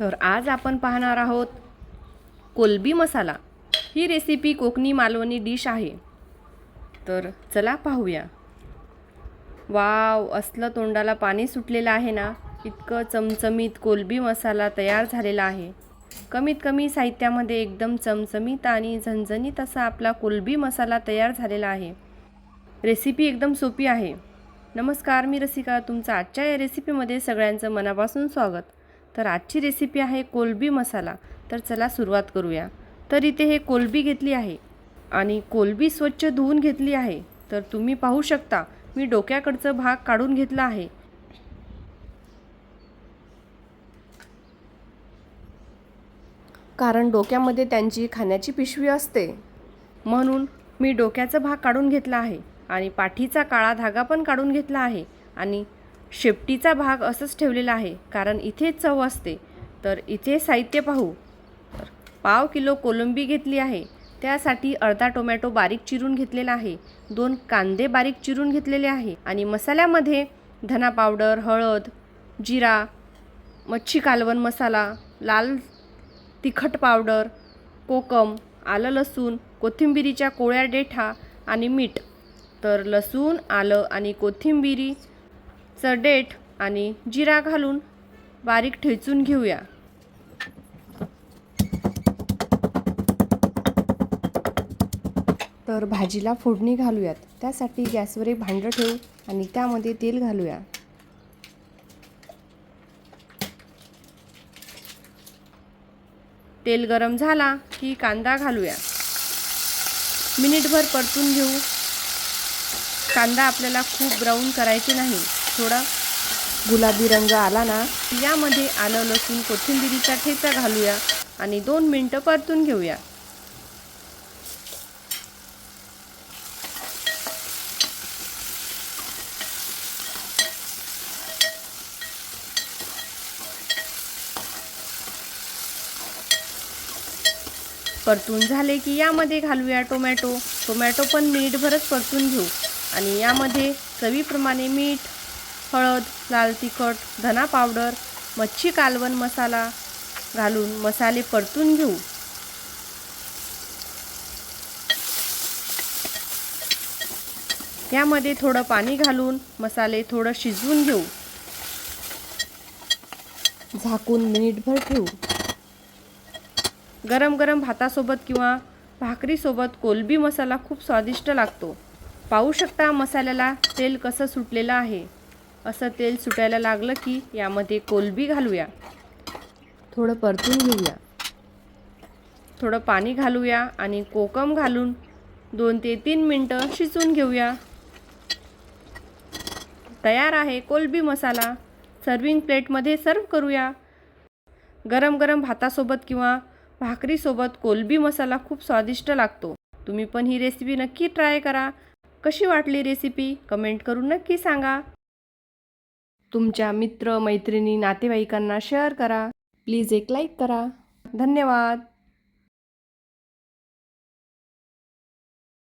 तर आज आपण पाहणार आहोत कोलबी मसाला. ही रेसिपी कोकणी मालवणी डिश आहे. तर चला पाहूया. वाव असलं तोंडाला पाणी सुटलेलं आहे ना? इतकं चमचमीत कोलबी मसाला तयार झालेला आहे. कमीत कमी साहित्यामध्ये एकदम चमचमीत आणि झणझणीत असा आपला कोलबी मसाला तयार झालेला आहे. रेसिपी एकदम सोपी आहे. नमस्कार मी रसिका. तुमचं आजच्या या रेसिपीमध्ये सगळ्यांचं मनापासून स्वागत. तर आजची रेसिपी आहे कोलबी मसाला. तर चला सुरुवात करूया. तर इथे हे कोलबी घेतली आहे आणि कोलबी स्वच्छ धुवून घेतली आहे. तर तुम्ही पाहू शकता मी डोक्याकडचं भाग काढून घेतला आहे. कारण डोक्यामध्ये त्यांची खाण्याची पिशवी असते. म्हणून मी डोक्याचा भाग काढून घेतला आहे आणि पाठीचा काळा धागा पण काढून घेतला आहे आणि शेपटीचा भाग असंच ठेवलेला आहे कारण इथे चव असते. तर इथे साहित्य पाहू. तर पाव किलो कोलंबी घेतली आहे. त्यासाठी अर्धा टोमॅटो बारीक चिरून घेतलेला आहे. दोन कांदे बारीक चिरून घेतलेले आहे. आणि मसाल्यामध्ये धना पावडर हळद जिरा मच्छी कालवण मसाला लाल तिखट पावडर कोकम आलं लसूण कोथिंबिरीच्या कोळ्या डेठा आणि मीठ. तर लसूण आलं आणि चं डेठ आणि जिरा घालून बारीक ठेचून घेऊया. तर भाजीला फोडणी घालूयात. त्यासाठी गॅसवर एक भांडं ठेवू आणि त्यामध्ये तेल घालूया. तेल गरम झाला की कांदा घालूया. मिनिटभर परतून घेऊ. कांदा आपल्याला खूप ब्राऊन करायचे नाही. थोडा गुलाबी रंग आला ना यामध्ये आलं लसूण कोथिंबिरीचा ठेचा घालूया आणि दोन मिनटं परतून घेऊया. परतून झाले की यामध्ये घालूया टोमॅटो. टोमॅटो पण मीठभरच परतून घेऊ. आणि यामध्ये चवीप्रमाणे मीठ हळद लाल तिखट धना पावडर मच्छी कालवण मसाला घालून मसाले परतून घेऊ. यामध्ये थोडं पाणी घालून मसाले थोडं शिजवून घेऊ. झाकून मिनिटभर ठेवू. गरम गरम भातासोबत किंवा भाकरीसोबत कोलबी मसाला खूप स्वादिष्ट लागतो. पाहू शकता मसाल्याला तेल कसं सुटलेलं आहे. असं तेल सुटायला लागलं की यामध्ये कोलबी घालूया. थोडं परतून घेऊया. थोडं पाणी घालूया आणि कोकम घालून दोन ते तीन मिनटं शिजून घेऊया. तयार आहे कोलबी मसाला. सर्विंग प्लेटमध्ये सर्व करूया. गरम गरम भातासोबत किंवा भाकरीसोबत कोलबी मसाला खूप स्वादिष्ट लागतो. तुम्ही पण ही रेसिपी नक्की ट्राय करा. कशी वाटली रेसिपी कमेंट करून नक्की सांगा. तुमच्या मित्र मैत्रिणी नातेवाईकांना शेअर करा. प्लीज एक लाईक करा. धन्यवाद.